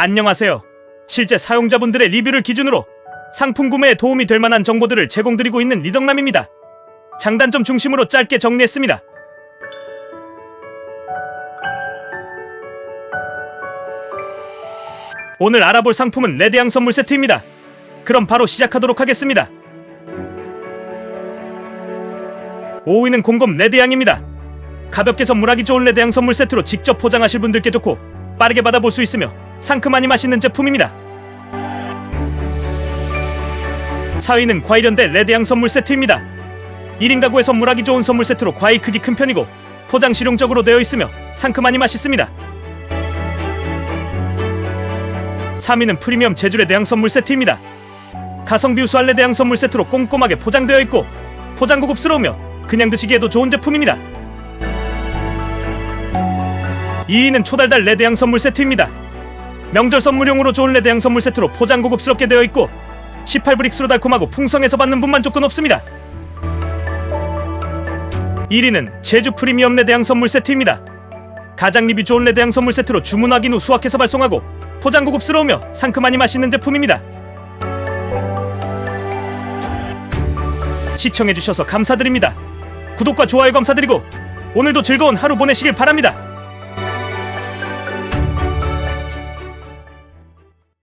안녕하세요. 실제 사용자분들의 리뷰를 기준으로 상품 구매에 도움이 될 만한 정보들을 제공드리고 있는 리덕남입니다. 장단점 중심으로 짧게 정리했습니다. 오늘 알아볼 상품은 레드양 선물 세트입니다. 그럼 바로 시작하도록 하겠습니다. 5위는 공검 레드양입니다. 가볍게 선물하기 좋은 레드양 선물 세트로 직접 포장하실 분들께 좋고 빠르게 받아볼 수 있으며 상큼하니 맛있는 제품입니다. 4위는 과일연대 레드양 선물 세트입니다. 1인 가구에 선물하기 좋은 선물 세트로 과일 크기 큰 편이고 포장 실용적으로 되어 있으며 상큼하니 맛있습니다. 3위는 프리미엄 제주레 대양 선물 세트입니다. 가성비 우수한 레대양 선물 세트로 꼼꼼하게 포장되어 있고 포장 고급스러우며 그냥 드시기에도 좋은 제품입니다. 2위는 초달달 레드양 선물 세트입니다. 명절 선물용으로 좋은 레드양 선물 세트로 포장 고급스럽게 되어 있고 18브릭스로 달콤하고 풍성해서 받는 분만 조건 없습니다. 1위는 제주 프리미엄 레드양 선물 세트입니다. 가장 리뷰 좋은 레드양 선물 세트로 주문 확인 후 수확해서 발송하고 포장 고급스러우며 상큼하니 맛있는 제품입니다. 시청해주셔서 감사드립니다. 구독과 좋아요 감사드리고 오늘도 즐거운 하루 보내시길 바랍니다.